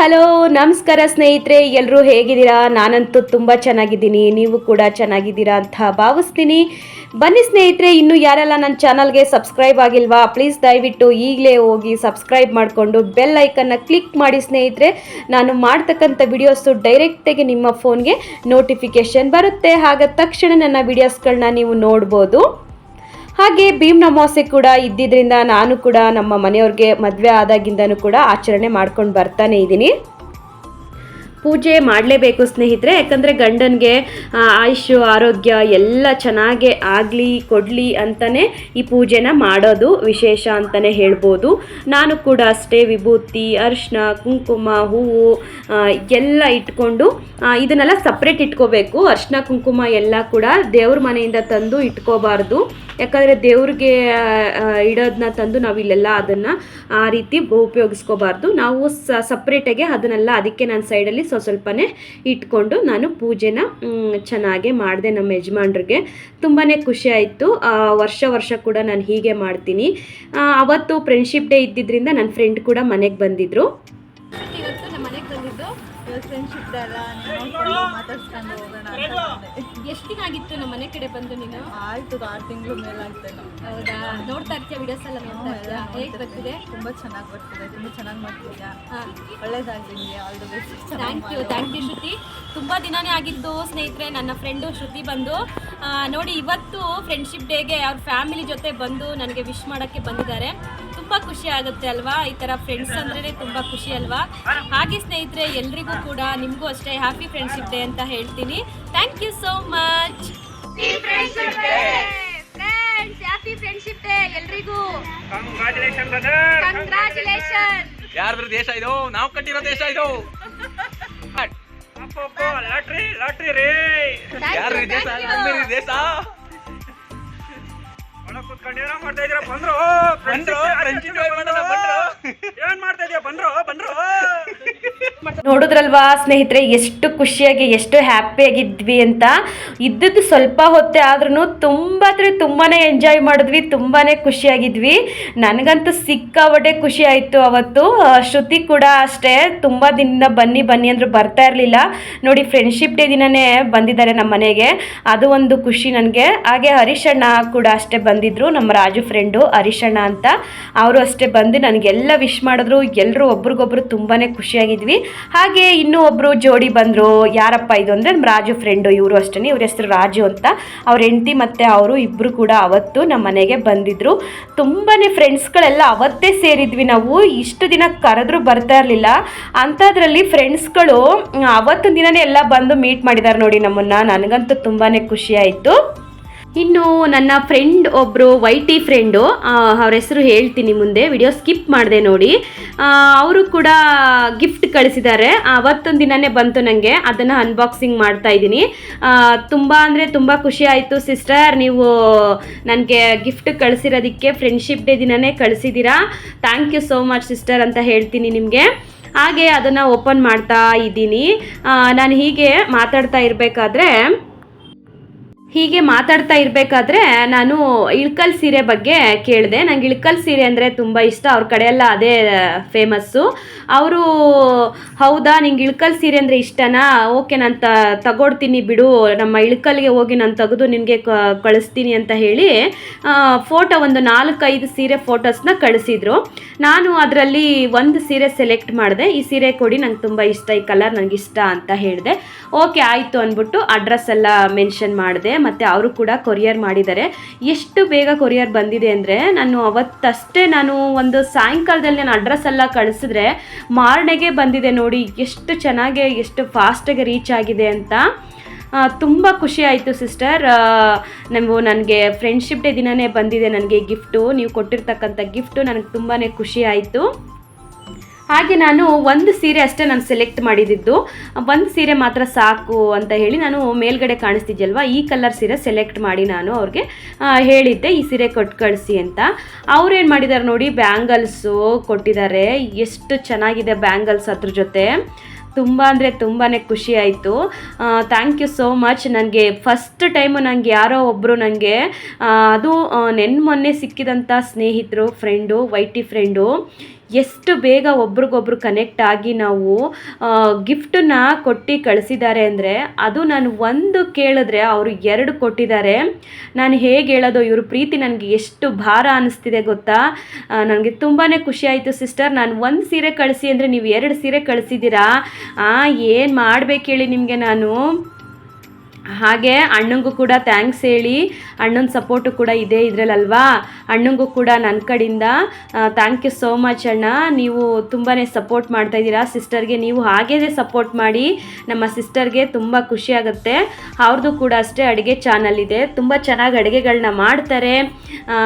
Hello, ನಮಸ್ಕಾರ ಸ್ನೇಹಿತರೆ ಎಲ್ಲರೂ ಹೇಗಿದ್ದೀರಾ? ನಾನಂತೂ ತುಂಬ ಚೆನ್ನಾಗಿದ್ದೀನಿ, ನೀವು ಕೂಡ ಚೆನ್ನಾಗಿದ್ದೀರಾ ಅಂತ ಭಾವಿಸ್ತೀನಿ. ಬನ್ನಿ ಸ್ನೇಹಿತರೆ, ಇನ್ನು ಯಾರೆಲ್ಲ ನನ್ನ ಚಾನಲ್ಗೆ ಸಬ್ಸ್ಕ್ರೈಬ್ ಆಗಿಲ್ವಾ, ಪ್ಲೀಸ್ ದಯವಿಟ್ಟು ಈಗಲೇ ಹೋಗಿ ಸಬ್ಸ್ಕ್ರೈಬ್ ಮಾಡಿಕೊಂಡು ಬೆಲ್ ಐಕನ್ನ ಕ್ಲಿಕ್ ಮಾಡಿ ಸ್ನೇಹಿತರೆ. ನಾನು ಮಾಡ್ತಕ್ಕಂಥ ವಿಡಿಯೋಸು ಡೈರೆಕ್ಟಾಗಿ ನಿಮ್ಮ ಫೋನ್ಗೆ ನೋಟಿಫಿಕೇಷನ್ ಬರುತ್ತೆ. ಹಾಗ ತಕ್ಷಣ ನನ್ನ ವಿಡಿಯೋಸ್ಗಳನ್ನ ನೀವು ನೋಡ್ಬೋದು. ಹಾಗೆ ಭೀಮ್ ಅಮಾವಾಸ್ಯೆ ಕೂಡ ಇದ್ದಿದ್ರಿಂದ ನಾನು ಕೂಡ ನಮ್ಮ ಮನೆಯವ್ರಿಗೆ ಮದುವೆ ಆದಾಗಿಂದನೂ ಕೂಡ ಆಚರಣೆ ಮಾಡ್ಕೊಂಡು ಬರ್ತಾನೆ ಇದ್ದೀನಿ. ಪೂಜೆ ಮಾಡಲೇಬೇಕು ಸ್ನೇಹಿತರೆ, ಯಾಕಂದರೆ ಗಂಡನಿಗೆ ಆಯುಷು ಆರೋಗ್ಯ ಎಲ್ಲ ಚೆನ್ನಾಗೆ ಆಗಲಿ, ಕೊಡಲಿ ಅಂತಲೇ ಈ ಪೂಜೆನ ಮಾಡೋದು ವಿಶೇಷ ಅಂತಲೇ ಹೇಳ್ಬೋದು. ನಾನು ಕೂಡ ಅಷ್ಟೇ ವಿಭೂತಿ, ಅರ್ಶಿನ, ಕುಂಕುಮ, ಹೂವು ಎಲ್ಲ ಇಟ್ಕೊಂಡು ಇದನ್ನೆಲ್ಲ ಸಪ್ರೇಟ್ ಇಟ್ಕೋಬೇಕು. ಅರ್ಶಿನ, ಕುಂಕುಮ ಎಲ್ಲ ಕೂಡ ದೇವ್ರ ಮನೆಯಿಂದ ತಂದು ಇಟ್ಕೋಬಾರ್ದು. ಯಾಕಂದರೆ ದೇವ್ರಿಗೆ ಇಡೋದನ್ನ ತಂದು ನಾವು ಇಲ್ಲೆಲ್ಲ ಅದನ್ನು ಆ ರೀತಿ ಉಪಯೋಗಿಸ್ಕೋಬಾರ್ದು. ನಾವು ಸಪ್ರೇಟಾಗೆ ಅದನ್ನೆಲ್ಲ ಅದಕ್ಕೆ ನಾನು ಸೈಡಲ್ಲಿ ಸ್ವಲ್ಪ ಸ್ವಲ್ಪನೇ ಇಟ್ಕೊಂಡು ನಾನು ಪೂಜೆನ ಚೆನ್ನಾಗೆ ಮಾಡಿದೆ ನಮ್ಮ ಯಜಮಾನ್ರಿಗೆ. ತುಂಬಾ ಖುಷಿ ಆಯಿತು. ವರ್ಷ ವರ್ಷ ಕೂಡ ನಾನು ಹೀಗೆ ಮಾಡ್ತೀನಿ. ಅವತ್ತು ಫ್ರೆಂಡ್ಶಿಪ್ ಡೇ ಇದ್ದಿದ್ದರಿಂದ ನನ್ನ ಫ್ರೆಂಡ್ ಕೂಡ ಮನೆಗೆ ಬಂದಿದ್ದರು ಫ್ರೆಂಡ್ಶಿಪ್ ಎಲ್ಲ ನೋಡ್ಕೊಂಡು ಮಾತಾಡ್ಸ್ಕೊಂಡು ಹೋಗೋಣ ಅಂತ ಎಷ್ಟು ದಿನ ಆಗಿತ್ತು ನಮ್ಮ ಮನೆ ಕಡೆ ಬಂದು ನೀನು? ಆಯ್ತು ಆರು ತಿಂಗಳು ಮೇಲಾಗ್ತೇನೆ ಹೌದಾ? ನೋಡ್ತಾ ಇರ್ತೀಯ ವಿಡಿಯೋಸ್ ಎಲ್ಲ ನೋಡ್ತಾ ಇರ್ತೀಯ? ಹೇಗೆ ಬರ್ತಿದೆ? ತುಂಬ ಚೆನ್ನಾಗಿ ಬರ್ತಿದೆ ತುಂಬ ಚೆನ್ನಾಗಿ ಮಾಡ್ತಿದ್ಯಾ? ಹಾಂ. ಒಳ್ಳೇದಾಗ್ಲಿ ನಿಮಗೆ all the best thank you thank you Shruti. ತುಂಬ ದಿನನೇ ಆಗಿದ್ದು ಸ್ನೇಹಿತರೆ ನನ್ನ ಫ್ರೆಂಡು ಶ್ರುತಿ ಬಂದು. ನೋಡಿ ಇವತ್ತು ಫ್ರೆಂಡ್ಶಿಪ್ ಡೇಗೆ ಅವ್ರ ಫ್ಯಾಮಿಲಿ ಜೊತೆ ಬಂದು ನನಗೆ ವಿಶ್ ಮಾಡೋಕ್ಕೆ ಬಂದಿದ್ದಾರೆ. ತುಂಬ ಖುಷಿ ಆಗುತ್ತೆ ಅಲ್ವಾ? ಈ ಥರ ಫ್ರೆಂಡ್ಸ್ ಅಂದ್ರೆ ತುಂಬ ಖುಷಿ ಅಲ್ವಾ? ಹಾಗೆ ಸ್ನೇಹಿತರೆ ಎಲ್ರಿಗೂ ಕೂಡ ನಿಮಗೂ ಅಷ್ಟೇ ಹ್ಯಾಪಿ ಫ್ರೆಂಡ್ಶಿಪ್ ಡೇ ಅಂತ ಹೇಳ್ತೀನಿ. Thank you so much happy friendship day ಎಲ್ರಿಗೂ. ಕಂಗ್ರಾಚುಲೇಷನ್ ಬ್ರದರ್ ಕಂಗ್ರಾಚುಲೇಷನ್ ಯಾರ್ದ್ರ ದೇಶ ಇದು? ನಾವು ಕಟ್ಟಿರೋ ದೇಶ ಇದು. ಲಾಟ್ರಿ ಲಾಟ್ರಿ ರೀ. ಯಾರ್ರಿ ದೇಶ? ದೇಶ? ಏನ್ ಮಾಡ್ತಾ ಇದೀಯ ಬಂದ್ರು ಬಂದ್ರು. ನೋಡಿದ್ರಲ್ವಾ ಸ್ನೇಹಿತರೆ, ಎಷ್ಟು ಖುಷಿಯಾಗಿ, ಎಷ್ಟು ಹ್ಯಾಪಿಯಾಗಿದ್ವಿ ಅಂತ. ಇದ್ದದ್ದು ಸ್ವಲ್ಪ ಹೊತ್ತೆ ಆದ್ರೂ ತುಂಬ ಅಂದರೆ ತುಂಬಾ ಎಂಜಾಯ್ ಮಾಡಿದ್ವಿ ತುಂಬಾ ಖುಷಿಯಾಗಿದ್ವಿ. ನನಗಂತೂ ಸಿಕ್ಕಾಪಟ್ಟೆ ಖುಷಿ ಆಯಿತು ಅವತ್ತು. ಶ್ರುತಿ ಕೂಡ ಅಷ್ಟೇ, ತುಂಬ ದಿನದಿಂದ ಬನ್ನಿ ಬನ್ನಿ ಅಂದರು ಬರ್ತಾ ಇರಲಿಲ್ಲ. ನೋಡಿ ಫ್ರೆಂಡ್ಶಿಪ್ ಡೇ ದಿನನೇ ಬಂದಿದ್ದಾರೆ ನಮ್ಮ ಮನೆಗೆ. ಅದು ಒಂದು ಖುಷಿ ನನಗೆ. ಹಾಗೆ ಹರೀಶಣ್ಣ ಕೂಡ ಅಷ್ಟೇ ಬಂದಿದ್ದರು ನಮ್ಮ ರಾಜು ಫ್ರೆಂಡು ಹರೀಶಣ್ಣ ಅಂತ. ಅವರು ಅಷ್ಟೇ ಬಂದು ನನಗೆಲ್ಲ ವಿಶ್ ಮಾಡಿದ್ರು. ಎಲ್ಲರೂ ಒಬ್ರಿಗೊಬ್ರು ತುಂಬಾ ಖುಷಿಯಾಗಿದ್ವಿ. ಹಾಗೆ ಇನ್ನೂ ಒಬ್ಬರು ಜೋಡಿ ಬಂದರು. ಯಾರಪ್ಪ ಇದು ಅಂದರೆ ನಮ್ಮ ರಾಜು ಫ್ರೆಂಡು ಇವರು ಅಷ್ಟೇ ಇವ್ರ ಹೆಸರು ರಾಜು ಅಂತ. ಅವ್ರ ಹೆಂಡತಿ ಮತ್ತು ಅವರು ಇಬ್ಬರು ಕೂಡ ಅವತ್ತು ನಮ್ಮ ಮನೆಗೆ ಬಂದಿದ್ದರು ತುಂಬಾ ಫ್ರೆಂಡ್ಸ್ಗಳೆಲ್ಲ ಅವತ್ತೇ ಸೇರಿದ್ವಿ ನಾವು. ಇಷ್ಟು ದಿನ ಕರೆದ್ರೂ ಬರ್ತಾ ಇರಲಿಲ್ಲ. ಅಂಥದ್ರಲ್ಲಿ ಫ್ರೆಂಡ್ಸ್ಗಳು ಅವತ್ತು ದಿನನೇ ಎಲ್ಲ ಬಂದು ಮೀಟ್ ಮಾಡಿದ್ದಾರೆ ನೋಡಿ ನಮ್ಮನ್ನು. ನನಗಂತೂ ತುಂಬಾ ಖುಷಿ ಆಯಿತು. ಇನ್ನು ನನ್ನ ಫ್ರೆಂಡ್ ಒಬ್ಬರು ವೈ ಟಿ ಫ್ರೆಂಡು ಅವ್ರ ಹೆಸರು ಹೇಳ್ತೀನಿ ಮುಂದೆ ವಿಡಿಯೋ ಸ್ಕಿಪ್ ಮಾಡಿದೆ ನೋಡಿ. ಅವರು ಕೂಡ ಗಿಫ್ಟ್ ಕಳಿಸಿದ್ದಾರೆ ಅವತ್ತೊಂದು ದಿನನೇ ಬಂತು ನನಗೆ ಅದನ್ನು ಅನ್ಬಾಕ್ಸಿಂಗ್ ಮಾಡ್ತಾ ಇದ್ದೀನಿ. ತುಂಬ ಅಂದರೆ ತುಂಬ ಖುಷಿ ಆಯಿತು ಸಿಸ್ಟರ್ ನೀವು ನನಗೆ ಗಿಫ್ಟ್ ಕಳಿಸಿರೋದಕ್ಕೆ ಫ್ರೆಂಡ್ಶಿಪ್ ಡೇ ದಿನನೇ ಕಳಿಸಿದ್ದೀರಾ thank you so much sister ಅಂತ ಹೇಳ್ತೀನಿ ನಿಮಗೆ. ಹಾಗೆ ಅದನ್ನು ಓಪನ್ ಮಾಡ್ತಾ ಇದ್ದೀನಿ. ನಾನು ಹೀಗೆ ಮಾತಾಡ್ತಾ ಇರಬೇಕಾದ್ರೆ ಹೀಗೆ ಮಾತಾಡ್ತಾ ಇರಬೇಕಾದ್ರೆ ನಾನು ಇಳ್ಕಲ್ ಸೀರೆ ಬಗ್ಗೆ ಕೇಳಿದೆ. ನಂಗೆ ಇಳ್ಕಲ್ ಸೀರೆ ಅಂದರೆ ತುಂಬ ಇಷ್ಟ. ಅವ್ರ ಕಡೆಯೆಲ್ಲ ಅದೇ ಫೇಮಸ್ಸು ಅವರು, ಹೌದಾ, ನಿಂಗೆ ಇಳ್ಕಲ್ ಸೀರೆ ಅಂದರೆ ಇಷ್ಟನಾ? ಓಕೆ, ನಾನು ತ, ತಗೊಡ್ತೀನಿ ಬಿಡು. ನಮ್ಮ ಇಳ್ಕಲ್ಗೆ ಹೋಗಿ ನಾನು ತೆಗೆದು ನಿನಗೆ ಕಳಿಸ್ತೀನಿ ಅಂತ ಹೇಳಿ ಫೋಟೋ ಒಂದು ನಾಲ್ಕೈದು ಸೀರೆ ಫೋಟೋಸ್ನ ಕಳಿಸಿದ್ರು. ನಾನು ಅದರಲ್ಲಿ ಒಂದು ಸೀರೆ ಸೆಲೆಕ್ಟ್ ಮಾಡಿದೆ. ಈ ಸೀರೆ ಕೊಡಿ, ನಂಗೆ ತುಂಬ ಇಷ್ಟ. ಈ ಕಲರ್ ನನಗೆ ಇಷ್ಟ ಅಂತ ಹೇಳಿದೆ. ಓಕೆ, ಆಯಿತು ಅಂದ್ಬಿಟ್ಟು ಅಡ್ರೆಸ್ ಎಲ್ಲ ಮೆನ್ಷನ್ ಮಾಡಿದೆ. ಮತ್ತು ಅವರು ಕೂಡ ಕೊರಿಯರ್ ಮಾಡಿದ್ದಾರೆ. ಎಷ್ಟು ಬೇಗ ಕೊರಿಯರ್ ಬಂದಿದೆ ಅಂದರೆ ನಾನು ಅವತ್ತಷ್ಟೇ ನಾನು ಒಂದು ಸಾಯಂಕಾಲದಲ್ಲಿ ನಾನು ಅಡ್ರೆಸ್ ಎಲ್ಲ ಕಳಿಸಿದ್ರೆ ಮಾರ್ನೆಗೆ ಬಂದಿದೆ ನೋಡಿ, ಎಷ್ಟು ಚೆನ್ನಾಗಿ, ಎಷ್ಟು ಫಾಸ್ಟಾಗಿ ರೀಚ್ ಆಗಿದೆ ಅಂತ. ತುಂಬ ಖುಷಿ ಆಯಿತು ಸಿಸ್ಟರ್. ನಾವು ನನಗೆ ಫ್ರೆಂಡ್ಶಿಪ್ ಡೇ ದಿನವೇ ಬಂದಿದೆ, ನನಗೆ ಗಿಫ್ಟು, ನೀವು ಕೊಟ್ಟಿರ್ತಕ್ಕಂಥ ಗಿಫ್ಟು, ನನಗೆ ತುಂಬಾ ಖುಷಿ ಆಯಿತು. ಹಾಗೆ ನಾನು ಒಂದು ಸೀರೆ ಅಷ್ಟೇ ನಾನು ಸೆಲೆಕ್ಟ್ ಮಾಡಿದ್ದು. ಒಂದು ಸೀರೆ ಮಾತ್ರ ಸಾಕು ಅಂತ ಹೇಳಿ ನಾನು ಮೇಲ್ಗಡೆ ಕಾಣಿಸ್ತಿದ್ಯಲ್ವ, ಈ ಕಲರ್ ಸೀರೆ ಸೆಲೆಕ್ಟ್ ಮಾಡಿ ನಾನು ಅವ್ರಿಗೆ ಹೇಳಿದ್ದೆ, ಈ ಸೀರೆ ಕೊಟ್ಟು ಕಳಿಸಿ ಅಂತ. ಅವ್ರೇನು ಮಾಡಿದ್ದಾರೆ ನೋಡಿ, ಬ್ಯಾಂಗಲ್ಸು ಕೊಟ್ಟಿದ್ದಾರೆ. ಎಷ್ಟು ಚೆನ್ನಾಗಿದೆ ಬ್ಯಾಂಗಲ್ಸ್ ಅದ್ರ ಜೊತೆ. ತುಂಬ ಅಂದರೆ ತುಂಬಾ ಖುಷಿ ಆಯಿತು. ಥ್ಯಾಂಕ್ ಯು ಸೋ ಮಚ್ ನನಗೆ ಫಸ್ಟ್ ಟೈಮು ನನಗೆ ಯಾರೋ ಒಬ್ಬರು ನನಗೆ ಅದು ನೆನ್ ಮೊನ್ನೆ ಸಿಕ್ಕಿದಂಥ ಸ್ನೇಹಿತರು ಫ್ರೆಂಡು ವೈಟಿ ಫ್ರೆಂಡು ಎಷ್ಟು ಬೇಗ ಒಬ್ರಿಗೊಬ್ರು ಕನೆಕ್ಟ್ ಆಗಿ ನಾವು ಗಿಫ್ಟನ್ನ ಕೊಟ್ಟು ಕಳಿಸಿದ್ದಾರೆ ಅಂದರೆ, ಅದು ನಾನು ಒಂದು ಕೇಳಿದ್ರೆ ಅವರು ಎರಡು ಕೊಟ್ಟಿದ್ದಾರೆ. ನಾನು ಹೇಗೆ ಹೇಳೋದು, ಇವ್ರ ಪ್ರೀತಿ ನನಗೆ ಎಷ್ಟು ಭಾರ ಅನ್ನಿಸ್ತಿದೆ ಗೊತ್ತಾ? ನನಗೆ ತುಂಬಾ ಖುಷಿ ಆಯಿತು ಸಿಸ್ಟರ್ ನಾನು ಒಂದು ಸೀರೆ ಕಳಿಸಿ ಅಂದರೆ ನೀವು ಎರಡು ಸೀರೆ ಕಳಿಸಿದ್ದೀರಾ? ಏನು ಮಾಡ್ಬೇಕು ಹೇಳಿ ನಿಮಗೆ ನಾನು? ಹಾಗೆ ಅಣ್ಣಂಗೂ ಕೂಡ ಥ್ಯಾಂಕ್ಸ್ ಹೇಳಿ ಅಣ್ಣನ ಸಪೋರ್ಟು ಕೂಡ ಇದೆ ಇದರಲ್ಲಲ್ವಾ? ಅಣ್ಣಂಗೂ ಕೂಡ ನನ್ನ ಕಡೆಯಿಂದ ಥ್ಯಾಂಕ್ ಯು ಸೋ ಮಚ್ ಅಣ್ಣ. ನೀವು ತುಂಬಾ ಸಪೋರ್ಟ್ ಮಾಡ್ತಾಯಿದ್ದೀರಾ ಸಿಸ್ಟರ್ಗೆ ನೀವು ಹಾಗೇ ಸಪೋರ್ಟ್ ಮಾಡಿ ನಮ್ಮ ಸಿಸ್ಟರ್ಗೆ ತುಂಬ ಖುಷಿಯಾಗುತ್ತೆ ಅವ್ರದ್ದು ಕೂಡ ಅಷ್ಟೇ ಅಡುಗೆ ಚಾನಲ್ ಇದೆ. ತುಂಬ ಚೆನ್ನಾಗಿ ಅಡುಗೆಗಳನ್ನ ಮಾಡ್ತಾರೆ. ಆ,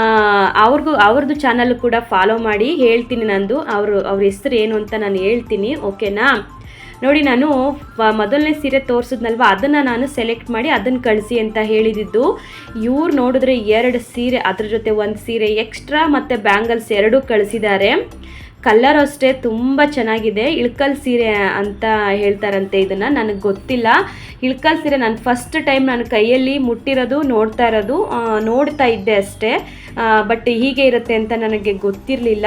ಅವ್ರಿಗೂ ಅವ್ರದ್ದು ಚಾನಲ್ ಕೂಡ ಫಾಲೋ ಮಾಡಿ ಹೇಳ್ತೀನಿ ನಂದು. ಅವರು ಅವ್ರ ಹೆಸರು ಏನು ಅಂತ ನಾನು ಹೇಳ್ತೀನಿ ಓಕೆನಾ ನೋಡಿ ನಾನು ಮೊದಲನೇ ಸೀರೆ ತೋರಿಸಿದ್ನಲ್ವ? ಅದನ್ನು ನಾನು ಸೆಲೆಕ್ಟ್ ಮಾಡಿ ಅದನ್ನು ಕಳಿಸಿ ಅಂತ ಹೇಳಿದಿದ್ದು. ಇವ್ರು ನೋಡಿದ್ರೆ ಎರಡು ಸೀರೆ, ಅದ್ರ ಜೊತೆ ಒಂದು ಸೀರೆ ಎಕ್ಸ್ಟ್ರಾ ಮತ್ತು ಬ್ಯಾಂಗಲ್ಸ್ ಎರಡೂ ಕಳಿಸಿದ್ದಾರೆ ಕಲರ್ ಅಷ್ಟೇ ತುಂಬ ಚೆನ್ನಾಗಿದೆ. ಇಳ್ಕಲ್ ಸೀರೆ ಅಂತ ಹೇಳ್ತಾರಂತೆ ಇದನ್ನು, ನನಗೆ ಗೊತ್ತಿಲ್ಲ. ಇಳ್ಕಲ್ ಸೀರೆ ನಾನು ಫಸ್ಟ್ ಟೈಮ್ ನಾನು ಕೈಯಲ್ಲಿ ಮುಟ್ಟಿರೋದು, ನೋಡ್ತಾ ಇರೋದು ನೋಡ್ತಾ ಇದ್ದೆ ಅಷ್ಟೇ. ಬಟ್ ಹೀಗೆ ಇರುತ್ತೆ ಅಂತ ನನಗೆ ಗೊತ್ತಿರಲಿಲ್ಲ.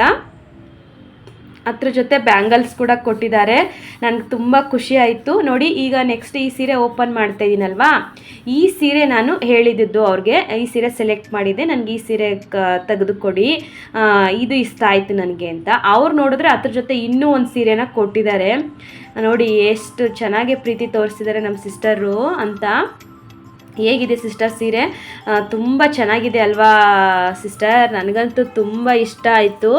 ಅದ್ರ ಜೊತೆ ಬ್ಯಾಂಗಲ್ಸ್ ಕೂಡ ಕೊಟ್ಟಿದ್ದಾರೆ. ನನಗೆ ತುಂಬ ಖುಷಿ ಆಯಿತು. ನೋಡಿ, ಈಗ ನೆಕ್ಸ್ಟ್ ಈ ಸೀರೆ ಓಪನ್ ಮಾಡ್ತಾ ಇದ್ದೀನಲ್ವಾ ಈ ಸೀರೆ ನಾನು ಹೇಳಿದ್ದು ಅವ್ರಿಗೆ. ಈ ಸೀರೆ ಸೆಲೆಕ್ಟ್ ಮಾಡಿದ್ದೆ. ನನಗೆ ಈ ಸೀರೆ ಕ, ತೆಗೆದುಕೊಡಿ. ಇದು ಇಷ್ಟ ಆಯಿತು ನನಗೆ ಅಂತ. ಅವ್ರು ನೋಡಿದ್ರೆ ಅದ್ರ ಜೊತೆ ಇನ್ನೂ ಒಂದು ಸೀರೆನ ಕೊಟ್ಟಿದ್ದಾರೆ. ನೋಡಿ, ಎಷ್ಟು ಚೆನ್ನಾಗಿ ಪ್ರೀತಿ ತೋರಿಸಿದ್ದಾರೆ ನಮ್ಮ ಸಿಸ್ಟರು ಅಂತ. ಹೇಗಿದೆ ಸಿಸ್ಟರ್ ಸೀರೆ? ತುಂಬ ಚೆನ್ನಾಗಿದೆ ಅಲ್ವಾ ಸಿಸ್ಟರ್? ನನಗಂತೂ ತುಂಬ ಇಷ್ಟ ಆಯಿತು.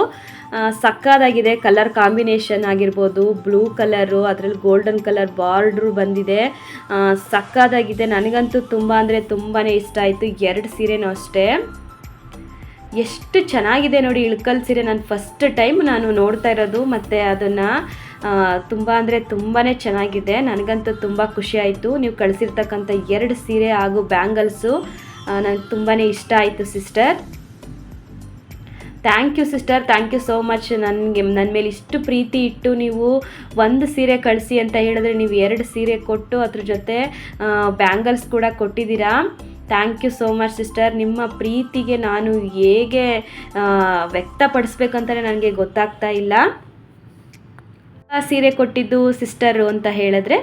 ಸಕ್ಕದಾಗಿದೆ ಕಲರ್ ಕಾಂಬಿನೇಷನ್ ಆಗಿರ್ಬೋದು. ಬ್ಲೂ ಕಲರು ಅದರಲ್ಲಿ ಗೋಲ್ಡನ್ ಕಲರ್ ಬಾರ್ಡ್ರು ಬಂದಿದೆ. ಸಕ್ಕದಾಗಿದೆ ನನಗಂತೂ ತುಂಬ ಅಂದರೆ ತುಂಬಾ ಇಷ್ಟ ಆಯಿತು. ಎರಡು ಸೀರೆನೂ ಅಷ್ಟೇ. ಎಷ್ಟು ಚೆನ್ನಾಗಿದೆ ನೋಡಿ ಇಳ್ಕಲ್ ಸೀರೆ. ನಾನು ಫಸ್ಟ್ ಟೈಮ್ ನಾನು ನೋಡ್ತಾ ಇರೋದು. ಮತ್ತು ಅದನ್ನು ತುಂಬ ಅಂದರೆ ತುಂಬಾ ಚೆನ್ನಾಗಿದೆ. ನನಗಂತೂ ತುಂಬ ಖುಷಿ ಆಯಿತು. ನೀವು ಕಳಿಸಿರ್ತಕ್ಕಂಥ ಎರಡು ಸೀರೆ ಹಾಗೂ ಬ್ಯಾಂಗಲ್ಸು ನನಗೆ ತುಂಬಾ ಇಷ್ಟ ಆಯಿತು sister thank you sister thank you so much ನನಗೆ ನನ್ನ ಮೇಲೆ ಇಷ್ಟು ಪ್ರೀತಿ ಇಟ್ಟು ನೀವು ಒಂದು ಸೀರೆ ಕಳಿಸಿ ಅಂತ ಹೇಳಿದ್ರೆ ನೀವು ಎರಡು ಸೀರೆ ಕೊಟ್ಟು ಅದ್ರ ಜೊತೆ ಬ್ಯಾಂಗಲ್ಸ್ ಕೂಡ ಕೊಟ್ಟಿದ್ದೀರಾ? Thank you so much sister ನಿಮ್ಮ ಪ್ರೀತಿಗೆ ನಾನು ಹೇಗೆ ವ್ಯಕ್ತಪಡಿಸ್ಬೇಕಂತಲೇ ನನಗೆ ಗೊತ್ತಾಗ್ತಾ ಇಲ್ಲ. ಸೀರೆ ಕೊಟ್ಟಿದ್ದು ಸಿಸ್ಟರು ಅಂತ ಹೇಳಿದ್ರೆ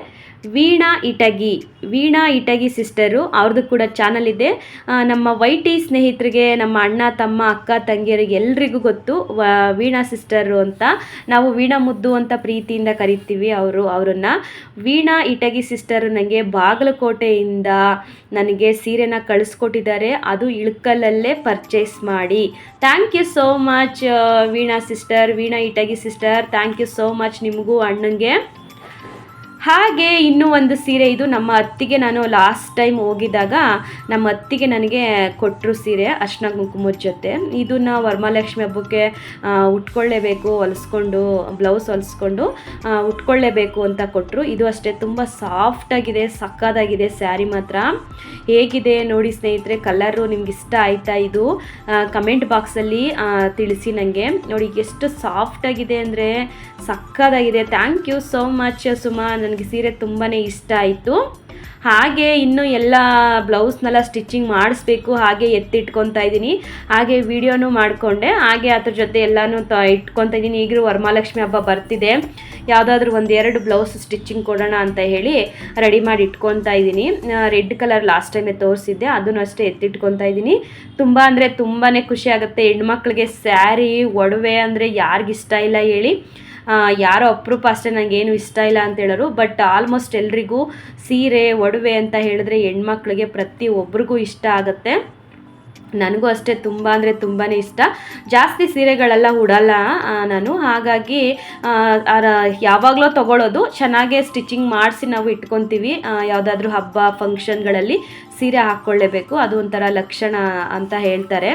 ವೀಣಾ ಇಟಗಿ. ವೀಣಾ ಇಟಗಿ ಸಿಸ್ಟರು ಅವ್ರದ್ದು ಕೂಡ ಚಾನಲ್ ಇದೆ. ನಮ್ಮ ನಮ್ಮ ವೈಟಿ ಸ್ನೇಹಿತರಿಗೆ, ನಮ್ಮ ಅಣ್ಣ, ತಮ್ಮ, ಅಕ್ಕ, ತಂಗಿಯರಿಗೆ ಎಲ್ರಿಗೂ ಗೊತ್ತು, ವ- ವೀಣಾ ಸಿಸ್ಟರು ಅಂತ. ನಾವು ವೀಣಾ ಮುದ್ದು ಅಂತ ಪ್ರೀತಿಯಿಂದ ಕರಿತೀವಿ ಅವರು, ಅವರನ್ನು. ವೀಣಾ ಇಟಗಿ ಸಿಸ್ಟರು ನನಗೆ ಬಾಗಲಕೋಟೆಯಿಂದ ನನಗೆ ಸೀರೆನ ಕಳಿಸ್ಕೊಟ್ಟಿದ್ದಾರೆ. ಅದು ಇಳ್ಕಲಲ್ಲೇ ಪರ್ಚೇಸ್ ಮಾಡಿ. Thank you so much Veena sister Veena Itagi sister thank you so much ನಿಮಗೂ, ಅಣ್ಣಂಗೆ. ಹಾಗೆ ಇನ್ನೂ ಒಂದು ಸೀರೆ ಇದು. ನಮ್ಮ ಅತ್ತಿಗೆ ನಾನು ಲಾಸ್ಟ್ ಟೈಮ್ ಹೋಗಿದ್ದಾಗ ನಮ್ಮ ಅತ್ತಿಗೆ ನನಗೆ ಕೊಟ್ಟರು ಸೀರೆ ಅರ್ಶನ ಕುಂಕುಮದ ಜೊತೆ. ಇದನ್ನ ವರಮಹಾಲಕ್ಷ್ಮಿ ಹಬ್ಬಕ್ಕೆ ಉಟ್ಕೊಳ್ಳೇಬೇಕು, ಹೊಲಿಸ್ಕೊಂಡು ಬ್ಲೌಸ್ ಹೊಲಿಸ್ಕೊಂಡು ಉಟ್ಕೊಳ್ಳೇಬೇಕು ಅಂತ ಕೊಟ್ಟರು ಇದು ಅಷ್ಟೇ, ತುಂಬ ಸಾಫ್ಟಾಗಿದೆ ಸಕ್ಕದಾಗಿದೆ ಸ್ಯಾರಿ ಮಾತ್ರ. ಹೇಗಿದೆ ನೋಡಿ ಸ್ನೇಹಿತರೆ ಕಲರು ನಿಮ್ಗೆ ಇಷ್ಟ ಆಯ್ತಾ ಇದು? ಕಮೆಂಟ್ ಬಾಕ್ಸಲ್ಲಿ ತಿಳಿಸಿ ನನಗೆ ನೋಡಿ, ಎಷ್ಟು ಸಾಫ್ಟಾಗಿದೆ ಅಂದರೆ ಸಕ್ಕದಾಗಿದೆ thank you so much Suma. ನನಗೆ ಸೀರೆ ತುಂಬಾ ಇಷ್ಟ ಆಯಿತು. ಹಾಗೆ ಇನ್ನು ಎಲ್ಲ ಬ್ಲೌಸ್ನೆಲ್ಲ ಸ್ಟಿಚಿಂಗ್ ಮಾಡಿಸ್ಬೇಕು, ಹಾಗೆ ಎತ್ತಿಟ್ಕೊತಾ ಇದ್ದೀನಿ. ಹಾಗೆ ವಿಡಿಯೋನು ಮಾಡಿಕೊಂಡೆ. ಹಾಗೆ ಅದ್ರ ಜೊತೆ ಎಲ್ಲನೂ ತ ಇಟ್ಕೊತಾ ಇದ್ದೀನಿ. ಈಗಲೂ ವರಮಹಾಲಕ್ಷ್ಮಿ ಹಬ್ಬ ಬರ್ತಿದೆ. ಯಾವುದಾದ್ರೂ ಒಂದು ಎರಡು ಬ್ಲೌಸ್ ಸ್ಟಿಚಿಂಗ್ ಕೊಡೋಣ ಅಂತ ಹೇಳಿ ರೆಡಿ ಮಾಡಿ ಇಟ್ಕೊತಾ ಇದ್ದೀನಿ. ರೆಡ್ ಕಲರ್ ಲಾಸ್ಟ್ ಟೈಮೇ ತೋರಿಸಿದ್ದೆ. ಅದನ್ನು ಅಷ್ಟೇ ಎತ್ತಿಟ್ಕೊತಾ ಇದ್ದೀನಿ. ತುಂಬ ಅಂದರೆ ತುಂಬಾ ಖುಷಿ ಆಗುತ್ತೆ. ಹೆಣ್ಮಕ್ಳಿಗೆ ಸ್ಯಾರಿ, ಒಡವೆ ಅಂದರೆ ಯಾರಿಗಿಷ್ಟ ಇಲ್ಲ ಹೇಳಿ. ಯಾರೋ ಅಪರೂಪ ಅಷ್ಟೇ ನನಗೇನು ಇಷ್ಟ ಇಲ್ಲ ಅಂತ ಹೇಳೋರು ಬಟ್ ಆಲ್ಮೋಸ್ಟ್ ಎಲ್ರಿಗೂ ಸೀರೆ, ಒಡವೆ ಅಂತ ಹೇಳಿದ್ರೆ ಹೆಣ್ಮಕ್ಳಿಗೆ ಪ್ರತಿ ಒಬ್ರಿಗೂ ಇಷ್ಟ ಆಗುತ್ತೆ. ನನಗೂ ಅಷ್ಟೇ ತುಂಬ ಅಂದರೆ ತುಂಬಾ ಇಷ್ಟ. ಜಾಸ್ತಿ ಸೀರೆಗಳೆಲ್ಲ ಉಡಲ್ಲ ನಾನು. ಹಾಗಾಗಿ ಯಾವಾಗಲೂ ತಗೊಳ್ಳೋದು ಚೆನ್ನಾಗೇ ಸ್ಟಿಚಿಂಗ್ ಮಾಡಿಸಿ ನಾವು ಇಟ್ಕೊತೀವಿ. ಯಾವುದಾದ್ರೂ ಹಬ್ಬ ಫಂಕ್ಷನ್ಗಳಲ್ಲಿ ಸೀರೆ ಹಾಕ್ಕೊಳ್ಳೇಬೇಕು. ಅದು ಒಂಥರ ಲಕ್ಷಣ ಅಂತ ಹೇಳ್ತಾರೆ.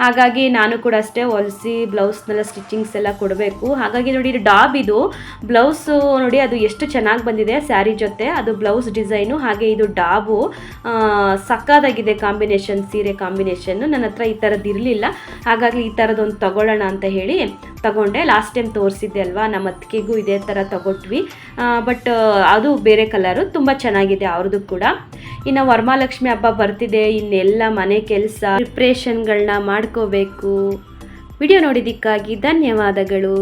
ಹಾಗಾಗಿ ನಾನು ಕೂಡ ಅಷ್ಟೇ ಹೊಲಿಸಿ ಬ್ಲೌಸ್ನೆಲ್ಲ ಸ್ಟಿಚಿಂಗ್ಸ್ ಎಲ್ಲ ಕೊಡಬೇಕು. ಹಾಗಾಗಿ ನೋಡಿ ಡಾಬ್ ಇದು. ಬ್ಲೌಸು ನೋಡಿ ಅದು ಎಷ್ಟು ಚೆನ್ನಾಗಿ ಬಂದಿದೆ ಸ್ಯಾರಿ ಜೊತೆ. ಅದು ಬ್ಲೌಸ್ ಡಿಸೈನು ಹಾಗೆ ಇದು ಡಾಬು. ಸಕ್ಕದಾಗಿದೆ ಕಾಂಬಿನೇಷನ್ ಸೀರೆ ಕಾಂಬಿನೇಷನ್ನು ನನ್ನ ಹತ್ರ ಈ ಥರದ್ದು ಇರಲಿಲ್ಲ. ಹಾಗಾಗಿ ಈ ಥರದ್ದೊಂದು ತಗೊಳ್ಳೋಣ ಅಂತ ಹೇಳಿ ತಗೊಂಡೆ. ಲಾಸ್ಟ್ ಟೈಮ್ ತೋರಿಸಿದ್ದೆ ಅಲ್ವಾ? ನಮ್ಮ ಅತ್ತಿಗೆಗೂ ಇದೇ ಥರ ತಗೊಟ್ವಿ. ಬಟ್ ಅದು ಬೇರೆ ಕಲರು ತುಂಬ ಚೆನ್ನಾಗಿದೆ ಅವ್ರದ್ದು ಕೂಡ. ಇನ್ನು ವರಮಹಾಲಕ್ಷ್ಮಿ ಹಬ್ಬ ಬರ್ತಿದೆ. ಇನ್ನೆಲ್ಲ ಮನೆ ಕೆಲಸ ಪ್ರಿಪ್ರೇಷನ್ಗಳನ್ನ ಮಾಡ್ಕೋಬೇಕು. ವಿಡಿಯೋ ನೋಡಿದ್ದಕ್ಕಾಗಿ ಧನ್ಯವಾದಗಳು.